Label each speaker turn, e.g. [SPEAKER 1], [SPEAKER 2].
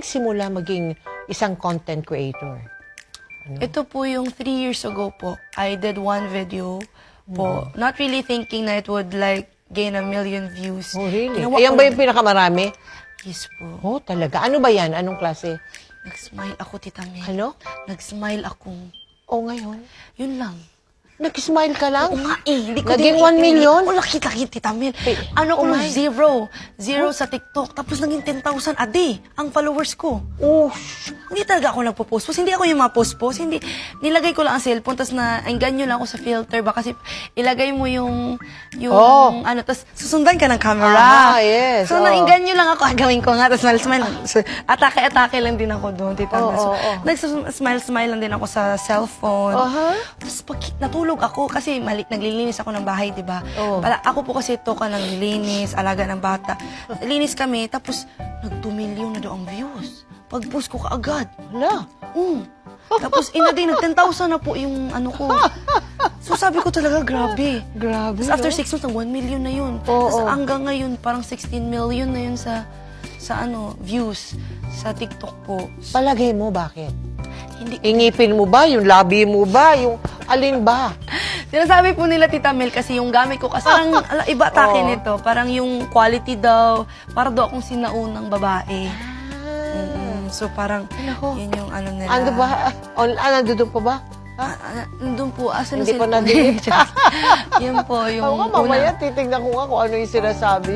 [SPEAKER 1] nagsimula maging isang content creator?
[SPEAKER 2] Ito po yung three years ago po. I did one video po. Not really thinking na it would like gain a million views.
[SPEAKER 1] Oh, really?
[SPEAKER 2] Ginawa
[SPEAKER 1] Ayan ba yung pinakamarami?
[SPEAKER 2] Yes po.
[SPEAKER 1] Oh, talaga. Ano ba yan? Anong klase?
[SPEAKER 2] Nag-smile ako, Tita Mel.
[SPEAKER 1] Ano?
[SPEAKER 2] Nag-smile ako.
[SPEAKER 1] Oh, ngayon?
[SPEAKER 2] Yun lang.
[SPEAKER 1] Nag-smile ka lang?
[SPEAKER 2] Oo nga eh. Hindi ko
[SPEAKER 1] Naging
[SPEAKER 2] din-
[SPEAKER 1] 1 million?
[SPEAKER 2] Oo, laki-laki, Tita Mel. Ano
[SPEAKER 1] oh
[SPEAKER 2] ko
[SPEAKER 1] my.
[SPEAKER 2] zero. Zero sa TikTok. Tapos naging 10,000 a day ang followers ko.
[SPEAKER 1] Oh,
[SPEAKER 2] Hindi talaga ako nagpo-post-post. Hindi ako yung mga post-post. Hindi, nilagay ko lang ang cellphone, tapos na, nyo lang ako sa filter. Ba kasi ilagay mo yung, yung,
[SPEAKER 1] Oh.
[SPEAKER 2] ano, tapos susundan ka ng camera.
[SPEAKER 1] Aha, yes,
[SPEAKER 2] So,
[SPEAKER 1] oh.
[SPEAKER 2] naingganyo lang ako. Ah, Gawin ko nga, tapos smile-smile. So, atake-atake lang din ako doon, tita.
[SPEAKER 1] Oh,
[SPEAKER 2] Mel. so,
[SPEAKER 1] oh, oh.
[SPEAKER 2] Nagssmile-smile lang din ako sa cellphone.
[SPEAKER 1] Aha.
[SPEAKER 2] Tapos pag natulog ako, kasi mali, naglilinis ako ng bahay, di ba?
[SPEAKER 1] Oh.
[SPEAKER 2] Pala, ako po kasi ito ka naglilinis, alaga ng bata. Linis kami, tapos nag 2 million na daw ang views. Pag-post ko kaagad.
[SPEAKER 1] hala.
[SPEAKER 2] Mm. Tapos in a day, nag 10,000 na po yung ano ko. So sabi ko talaga, grabe.
[SPEAKER 1] Grabe,
[SPEAKER 2] Tapos after
[SPEAKER 1] no?
[SPEAKER 2] 6 months, nag 1 million na yun.
[SPEAKER 1] Oo.
[SPEAKER 2] Tapos hanggang ngayon, parang 16 million na yun sa sa ano, views sa TikTok po.
[SPEAKER 1] Palagay mo, bakit?
[SPEAKER 2] Hindi
[SPEAKER 1] Ingipin mo ba? Yung labi mo ba? Yung alin ba?
[SPEAKER 2] Sinasabi po nila, Tita Mel, kasi yung gamit ko, kasi parang ala, iba atake
[SPEAKER 1] Oo.
[SPEAKER 2] nito. Parang yung quality daw, para daw akong sinaunang babae. Mm, so parang,
[SPEAKER 1] Nako.
[SPEAKER 2] yun yung ano nila.
[SPEAKER 1] Ano ba? On, ah, nandun pa ba?
[SPEAKER 2] Ah, ah, nandun po, asa na
[SPEAKER 1] Hindi pa
[SPEAKER 2] cellphone?
[SPEAKER 1] nadinig.
[SPEAKER 2] yun po, yung
[SPEAKER 1] Ako nga, mamaya titignan ko nga kung ano yung sinasabi.